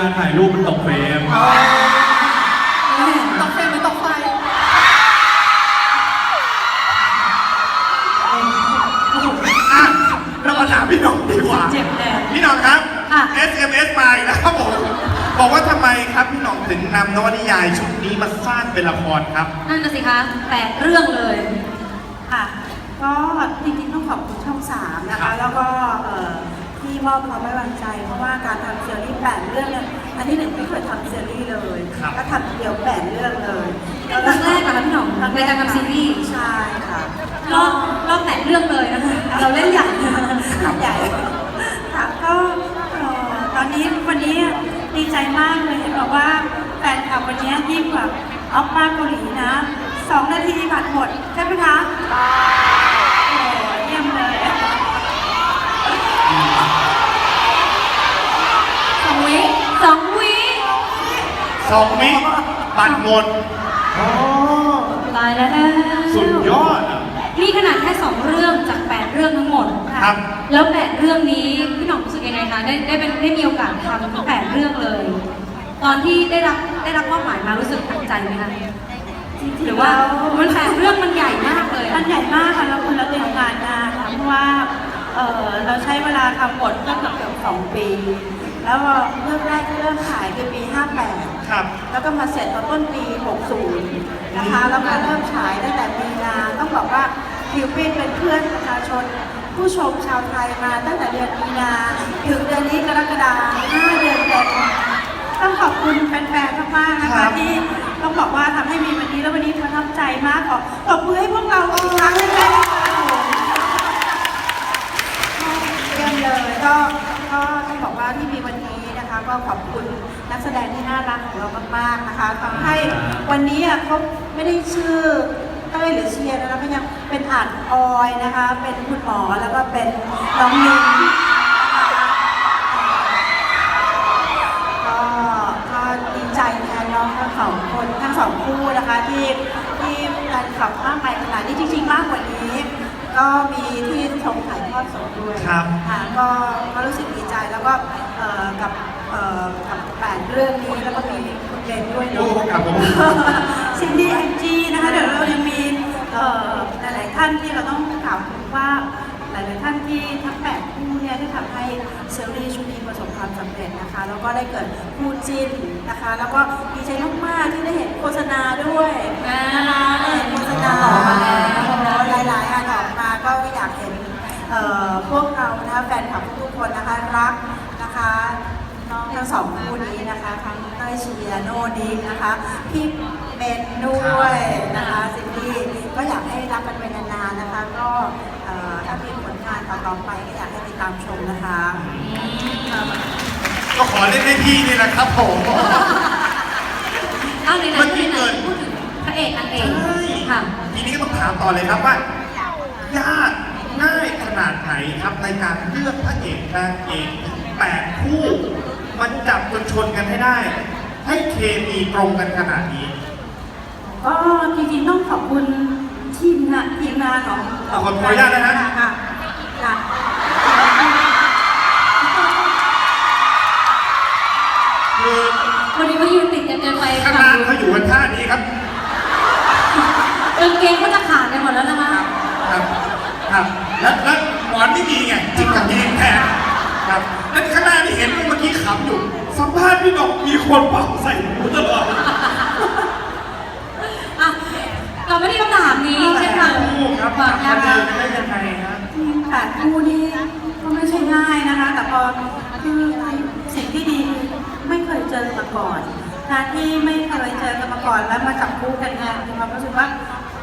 ลาถ่ายรูปมันตกเฟรมตกเฟรมหรือตกไฟอะเรามาถามพี่หน้องดีกว่า เจ็บแน่ พี่หน้องครับ ค่ะ SMS มาอีกแล้วครับผม บอกว่าทำไมครับพี่หน้องถึงนำนวนิยายชุดนี้มาสร้างเป็นละครครับ นั่นน่ะสิคะแปดเรื่องเลย ค่ะ ก็จริงๆต้องขอบคุณช่องสามนะครัคะ บแล้วก็เอ่อที่มอบความไว้วางใจ เพราะว่าการทำซีรีส์แปดเรื่องเนี่ย อันนี้หนึ่งไม่เคยทำซีรีส์เลยครับ ก็ทำเดียวแปดเรื่องเลยนี่ครั้งแรกเหรอคะพี่หน่องในการทำซีรีส์ใช่ค่ะรอบรอบแปดเรื่องเลยนะคะ เราเล่นใหญ่ใหญ่ค่ะก็เอ่อตอนนี้วันนี้ดีใจมากเลยเห็นบอกว่าแฟนคลับวันนี้ยิ่งกว่าออฟมาเกาหลีนะสองนาทีบัตรหมดใช่ไหมคะ สองวิบัตรหมดโอ้ตายแล้วสุดยอดอะนี่ขนาดแค่สองเรื่องจากแปดเรื่องทั้งหมดะครับ แล้วแปดเรื่องนี้พี่หน่องรู้สึกยังไงคะได้ได้เป็นได้มีโอกาสทำทั้งแปดเรื่องเลย ตอนที่ได้รับได้รับมอบหมายมารู้สึกตั้งใจไหมคะจริงๆหรือว่าแล้วมันแปดเรื่องมันใหญ่มากเลยมัอะนใหญ่มากค่ะแล้วคนเราเตรียมงานนานค่ะเพราะว่าเอ่อเราใช้เวลาทำบทก็เกือบเกือบสองปี แล้วเริ่มแรกที่เริ่มถ่ายคือปี 58 ครับ แล้วก็มาเสร็จตอนต้นปี 60 นะคะ แล้วก็เริ่มฉายตั้งแต่มีนา ต้องบอกว่าฟิวปินเป็นเพื่อนประชาชน ผู้ชมชาวไทยมาตั้งแต่เดือนมีนา ถึงเดือนนี้กรกฎาคม5เดือนเต็มต้องขอบคุณแฟนๆมากๆนะครัคะบที่ต้องบอกว่าทำให้มีวันนี้แล้ววันนี้ประทับใจมากขอตบมือให้พวกเราอีกครั้งหนึงเลยค่ะเยี่ยมเลยก็ ก็ต้องบอกว่าที่มีวันนี้นะคะก็ขอบคุณนักแสดงที่น่ารักของเรามากๆนะคะทำให้วันนี้อะเขาไม่ได้ชื่อเต้ยหรือเชียร์นะคะก็ยังเป็นอ่านออยนะคะ เป็นคุณหมอแล้วก็เป็นน้องมินนะคะก็ก็ดีใจแทนน้องทั้งสองคนทั้งสองคู่นะคะที่ที่แฟนคลับมากมายขนาดนี้จริงๆมากกว่านี้ ก็มีที่ชมถ่ายทอดสดด้วยครับค่ะก็ก็รู้สึกดีใจแล้วก็เอ่อกับเอ่อกับแปดเรื่องนี้แล้วก็มีคุณเบนด้วยโอ้เนาะครับผม ซินดี้แองจี้นะคะเดี๋ยวเรายังมีเอ่อหลายๆท่านที่เราต้องถามว่าหลายๆท่านที่ทั้งแปดคู่เนี่ยที่ทำให้ซีรีส์ชุดนี้ประสบความสำเร็จนะคะ แล้วก็ได้เกิดคู่จิ้นนะคะ แล้วก็ดีใจมากๆที่ได้เห็นโฆษณาด้วยนะคะได้เห็นโฆษณาออกมาแล้ว หลายๆอันออกมาก็อยากเห็นเอ่อพวกเรา นะคะแฟนคลับทุกๆคนนะคะรักนะคะน้องทั้งสองคู่นี้นะคะทั้งเต้ยเชียร์โนดิงนะคะพี่เบนด้วยนะคะซินดี้ก็อยากให้รักกันไปนานๆนะคะ ก็เอ่อถ้ามีผลงานต่อๆไปก็อยากให้ติดตามชมนะคะก็ขอเล่นให้พี่นี่แหละครับผมเอาในนั้เมื่นอกี้เกิดพูดถึงพระเอกนางเอกใช่ค่ะทีนี้ก็ต้องถามต่อเลยครับว่ายากง่ายข นาดไหนครับในการเลือกพระเอกนางเอกแปดคู่ มันจับจนชนกันให้ได้ ให้เคมีตรงกันขนาดนี้ก็จริงๆต้องขอบคุณทีมงานทีมงานของขอขออนุญาตนะฮะค่ะค่ะคือวันนี้เขายืนติดกันเกินไปข้างค่ะล่างเขาอยู่กันท่านี้ครับกางเกงก็จะขาดกันหมดแล้วนะคะ ครับ ครับ แล้วแล้วห มอนไม่มีไงจิกกับเองแทนครับแล้วข้างหน้าที่เห็นเมื่อกี้ขำอยู่ สัมภาษณ์พี่ดอกมีคนเป่าใส่หูตลอดอะกลับมาที่คำถามนี้เช่นกันคู่ครับก่อนมานะเจคะอกันได้ยังไงครับทีมแปดคู่นี่ก็ไม่ใช่ง่ายนะคะ แต่พอคือสิ่งที่ดีไม่เคยเจอมาก่อนการที่ไม่เคยเจอกันมาก่อนแล้วมาจับคู่กันเนี่ยมีความรู้สึกว่า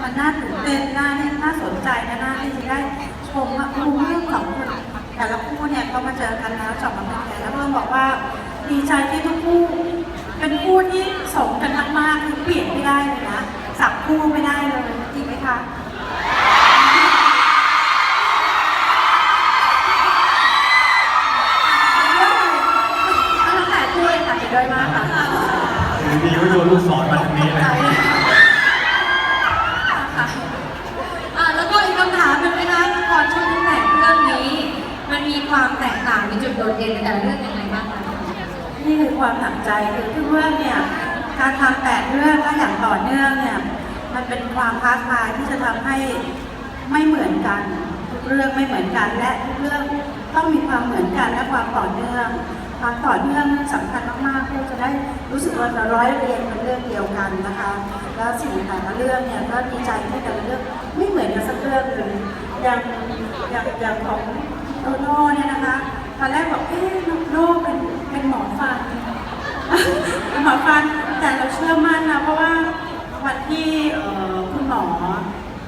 มันน่าตื่นเต้นน่าน่าสนใจและน่าที่จะได้ ชมว่าคู่เรื่องของคนแต่ละคู่เนี่ยเขามาเจอกันแล้วจับมาเป็นแฟนแล้วเพื่อนบอกว่าดีใจที่ทุกคู่ เป็นคู่ที่สมกันมากๆคือเปลี่ยนไม่ได้เลยนะสับคู่ไม่ได้เลยจริงไหมคะถ้าตั้งแต่คู่เลยตัดไปด้วยมากค่ะอยู่ดีก็โยนลูกศรมาทางนี้เลย อะแล้วก็อีกคำถามหนึงนะคะละครช่วงทั้งแป ดดโดดเด่นในแต่ละเรื่องยังไงบ้างคะนี่คือความหนักใจคือทุกเรื่องเนี่ยการทำแปดเรื่องถ้าอย่างต่อเนื่องเนี่ยมันเป็นความท้าทายที่จะทำให้ไม่เหมือนกันทุกเรื่องไม่เหมือนกันและทุกเรื่องต้องมีความเหมือนกันและความต่อเนื่องความต่อเนื่องสำคัญมากๆเพื่อจะได้รู้สึกว่าเราร้อยเรียงเป็นเรื่องเดียวกันนะคะ แล้วสิ่งแต่ละเรื่องเนี่ยก็ดีใจที่แต่ละเรื่องไม่เหมือนกันสักเรื่องเลยอย่างอย่างอย่างของโตโน่เนี่ยนะคะ ตอนแรกบอกเอ๊ะโรคเป็นเป็นหมอฟันเป็นหมอฟันแต่เราเชื่อมั่นนะเพราะว่าวันที่คุณหมอ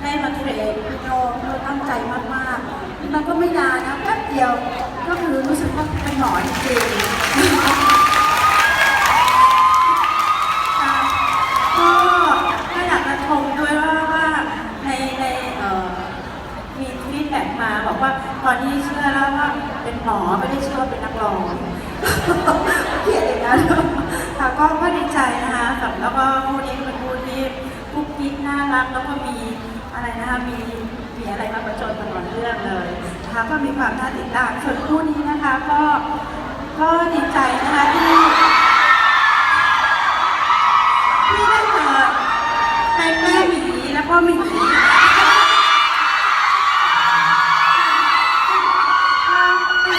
ได้มาเทรนคุณโน่เราตั้งใจมากๆมันก็ไม่นานนะแป๊บเดียวก็คือรู้สึกว่าเป็นหมอจริงๆ ค่ะก็ก็อยากจะชมด้วยว่าว่าในในเอ่อมีฟีดแบ็กมาบอกว่าตอนนี้เชื่อแล้วว่าเป็นหมอไม่ได้เชื่อว่าเป็นนักร้อง เขียนอย่างนั้นค่ะก็ก็ดีใจนะคะกับแล้วก็คู่นี้ก็เป็นคู่ที่กุ๊กกิ๊กน่ารักแล้วก็มีอะไร นะคะมีมีอะไรมาประจนตลอดเรื่องเลยนะคะก็มีความน่าติดตามส่วนคู่นี้นะคะก็ก็ดีใจนะคะที่ที่ได้เจอในแม่หมีแล้วก็หมี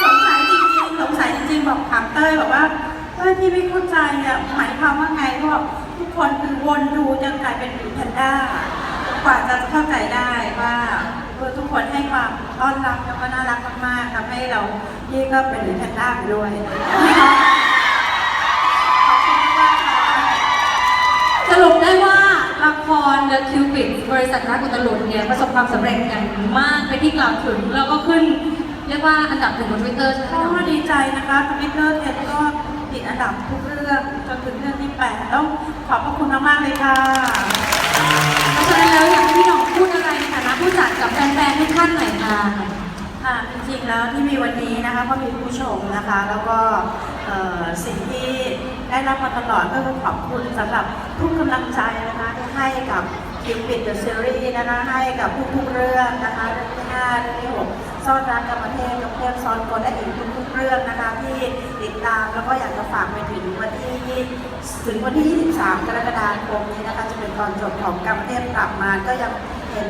สงสัยจริงๆสงสัยจริงๆบอกถามเต้ยบอกว่าเต้ยพี่ไม่เข้าใจอะหมายความว่าไงก็บอกทุกคนคือวนดูจนกลายเป็นหมีแพนด้า กว่าจะเข้าใจได้ว่าเออทุกคนให้ความต้อนรับแล้วก็น่ารักมากๆทำให้เราพี่ก็เป็นหมีแพนด้าไปด้วยขอบคุณมากค่ะสรุปได้ว่าละคร The Cupid บริษัทรักอุตลุดเนี่ยประสบความสำเร็จอย่างมากไปนที่กล่าวถึงแล้วก็ขึ้นเรียกว่าอันดับหนึ่งของทวิตเตอร์ใช่ไหมก็คะดีใจนะคะทวิตเตอร์เนี่ยก็ติดอันดับทุกเรื่องจนถึงเรื่องที่แปดต้องขอบพระคุณมากๆเลยค่ะ กับแฟนๆทุกท่านหน่อยค่ะค่ะจริงๆแล้วที่มีวันนี้นะคะก็มีผู้ชมนะคะ แล้วก็สิ่งที่ได้รับมาตลอดก็คือขอบคุณสำหรับทุกกำลังใจนะคะที่ให้กับคิวปิดเดอะซีรีส์นะคะให้กับทุกๆเรื่องนะคะเรื่องที่ห้าเรื่องที่หกซ่อนรักกับประเทศกับเทพซ้อนกลและอีกทุกๆเรื่องนะคะที่ติดตามแล้วก็อยากจะฝากไปถึงวันที่ถึงวันที่ 23 กรกฎาคมนี้นะคะจะเป็นตอนจบของกรรมเทพกลับมาก็ยัง เห็น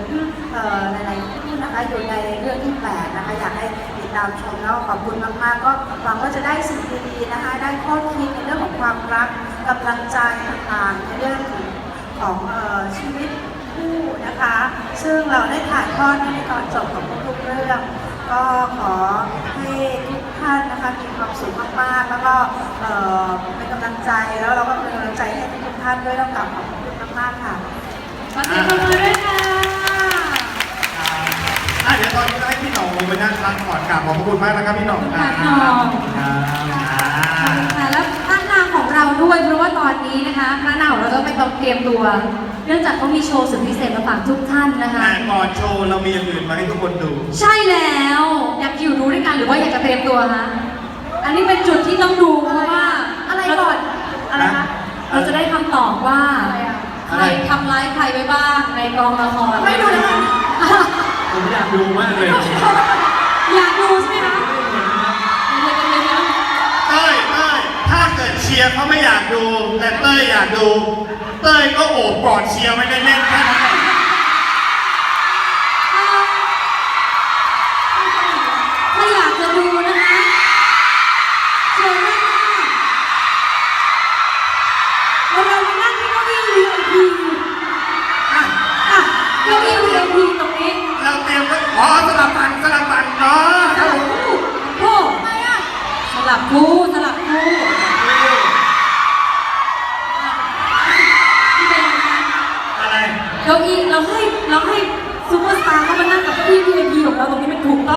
เอ่อหลายๆคู่นะคะอยู่ในเรื่องที่แปดนะคะอยากให้ติดตามชมแล้วขอบคุณมากๆก็หวังว่าจะได้สิ่งดีๆนะคะ ได้ข้อคิดในเรื่องของความรักกำลังใจต่างๆในเรื่องของชีวิตคู่นะคะ ซึ่งเราได้ถ่ายทอดในตอนจบของทุกๆเรื่อง ก็ขอให้ทุกท่านนะคะมีความสุขมากๆ แล้วก็เป็นกำลังใจแล้วเราก็เป็นกำลังใจให้ทุกท่านด้วยต้องกลับขอบคุณมากๆค่ะขอเสียงปรบมือด้วยค่ะ ตอนนี้ก็ให้พี่หน่องลงไปนั่งพักก่อนกราบขอบพระคุณมากนะครับพี่หน่องคค่ะรับหน่องอ่าค่ะแล้วพระนางของเราด้วยเพราะว่าตอนนี้นะคะพระนางของเราต้องไปต้องเตรียมตัว เนื่องจากเขามีโชว์สุดพิเศษมาฝากทุกท่านนะคะ แต่ก่อนโชว์เรามีอย่างอื่นมาให้ทุกคนดู ใช่แล้วอยากอยู่รู้ด้วยกันหรือว่าอยากจะเตรียมตัวคะอันนี้เป็นจุดที่ต้องดูเพราะว่าอะไรก่อนอะไรคะเราจะได้คำตอบว่าใครทำร้ายใครไปบ้างในกองละครไม่ดูเลย ผมอยากดูมากเลยอยากดูใช่ไหมคะเดี๋ยวเดี๋ยวเดี๋ยวเต้ยเต้ยถ้าเกิดเชียร์เขาไม่อยากดู แต่เต้ยอยากดู เต้ยก็โอบกอดเชียร์ไว้แน่นๆแค่นั้น